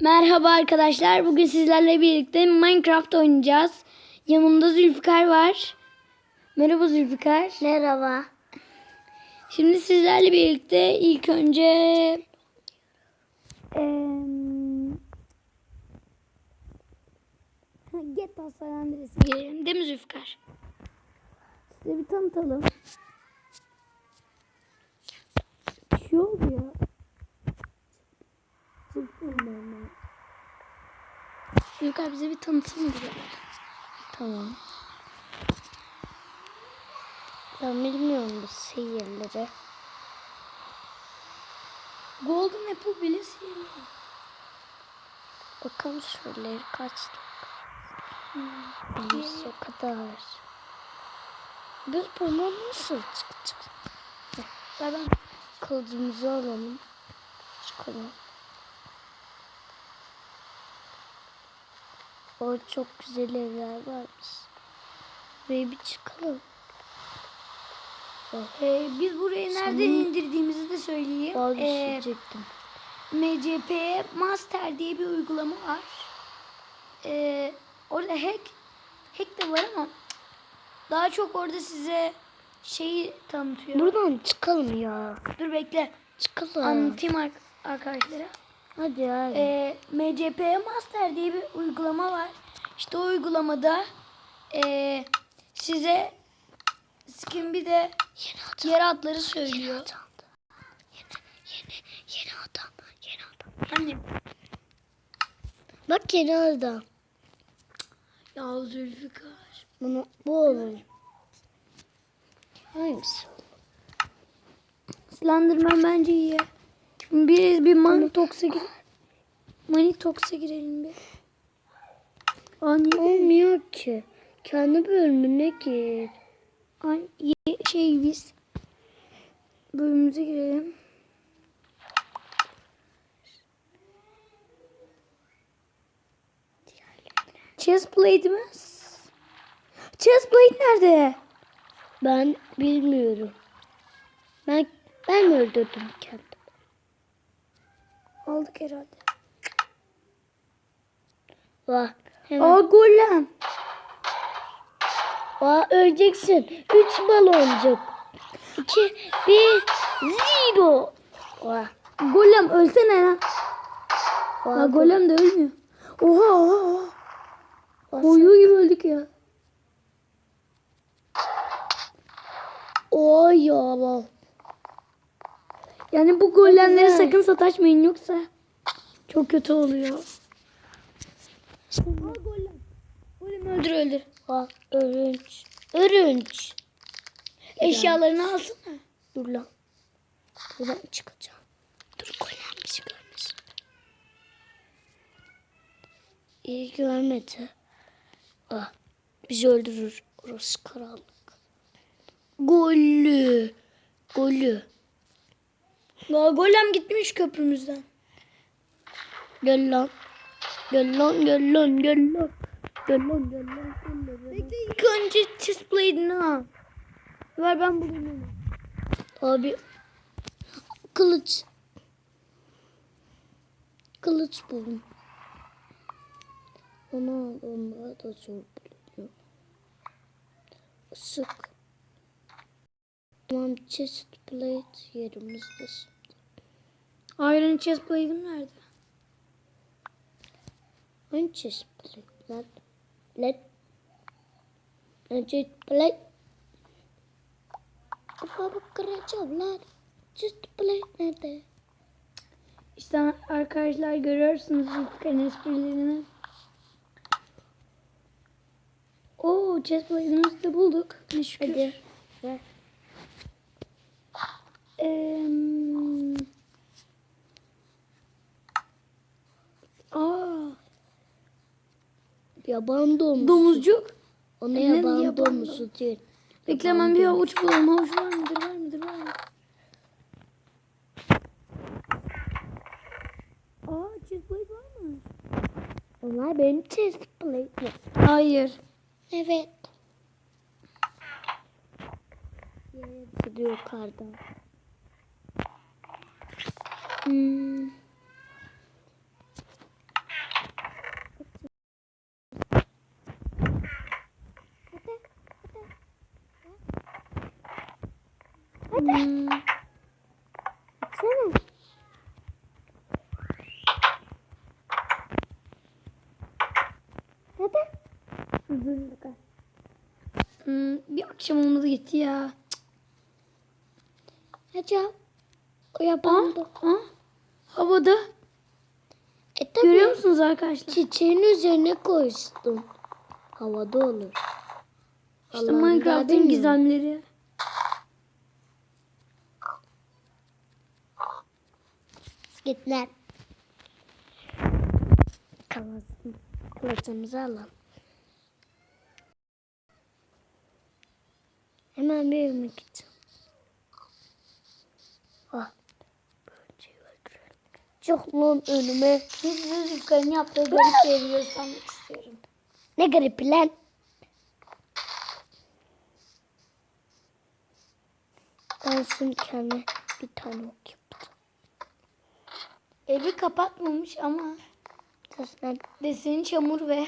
Merhaba arkadaşlar. Bugün sizlerle birlikte Minecraft oynayacağız. Yanımda Zülfikar var. Merhaba Zülfikar. Merhaba. Şimdi sizlerle birlikte ilk önce em, GTA San Andreas'a girelim. Değil mi Zülfikar? Size bir tanıtalım. Bir Zülfikar bize bir tanıtım diyor. Tamam. Ben bilmiyorum bu sihirleri. Golden Apple bile sihirli. Bakalım şuraları kaç Biz o kadar. Biz bunu nasıl çıkacağız? Ben. Kılıcımızı alalım. Çıkalım. O çok güzel evler varmış. Ve bir çıkalım. Ee, biz burayı nereden Senin- indirdiğimizi de söyleyeyim. Bazı Ee. MCP Master diye bir uygulama var. Ee, orada hack hack de var ama daha çok orada size şeyi tanıtıyor. Buradan çıkalım ya. Dur bekle. Çıkalım. Anlatayım ar- arkadaşlara. Hadi hadi. Ee, MCP Master diye bir uygulama var. İşte o uygulamada ee, size skin bir de yeni yer adları söylüyor. adam. Yeni, yeni, yeni adam. Yeni adam. Annem. Bak yeni adam. Ya Zülfikar. Bunu, bu olur. Hangisi? Slenderman bence iyi. Şimdi biz bir Manitox'a gir Manitox'a girelim bir. Ani, Olmuyor ki. Kendi bölümüne gir. ani şey biz bölümümüze girelim. Chestplate'imiz. Chestplate nerede? Ben bilmiyorum. Ben ben mi öldürdüm kendimi? Aldık herhalde. Vah. Hemen. Aa golem. Vah öleceksin. Üç baloncuk. İki, bir, zero. Vah. Golem ölsene lan. Vah. Aa, golem de ölmüyor. Oha oha oha. Boyu gibi öldük ya. Oy ya vah. Yani bu golemleri Güzel. sakın sataşmayın yoksa çok kötü oluyor. Aa golem. Golem öldür öldür. Vah örünç. Örünç. Eşyalarını alsana. Dur lan. Buradan çıkacağım. Dur koyalım bizi görmesin. İyi görmedi. Ah, bizi öldürür. Orası karanlık. Gollü. Gollü. Aa, golem gitmiş köprümüzden. Gel lan. Gel lan gel lan gel lan. Gel lan gel lan. Gel lan. Bekle ilk önce chestplate'ini al. Ver ben onu. Abi kılıç. Kılıç buldum. Onu onlar da zor bulunuyor. Sık. Tamam chest plate yerimizde. Iron chestplate'im nerede? Hani chest lan? Let. Hani chest plate. Kafamı kıracağım lan. Chest plate nerede? İşte arkadaşlar görüyorsunuz Zülfikar'ın esprilerini. Oo chestplate'imizi de bulduk. Ne şükür. Hadi. Ver. Eee... Aa, Yaban domuzu. domuzcuk. Ona Ne yaban yaban domuzu değil. Bekle hemen bir havuç bulalım. Havuç var mıdır? Var mıdır? Var mıdır? Aa, chestplate var mı? Onlar benim chest. Hayır. Evet. Hepsi yukarıda. Hmm. Hmm, Baksana. Hızlı hmm, bir akşam olmadı gitti ya. Hadi. O yapandı. Ha? Havada. E tabii. Görüyor musunuz arkadaşlar? Çiçeğin üzerine koştum. Havada olur. İşte Minecraft'ın gizemleri. Kılıcım, kılıcımızı alalım. Hemen bir evime gideceğim. Ah. Çık lan önüme. Biz size Zülkar'ın yaptığı garip evi göstermek istiyorum. Ne garip lan. Ben şimdi kendime bir tane ok yapacağım. Evi kapatmamış ama deseni çamur ve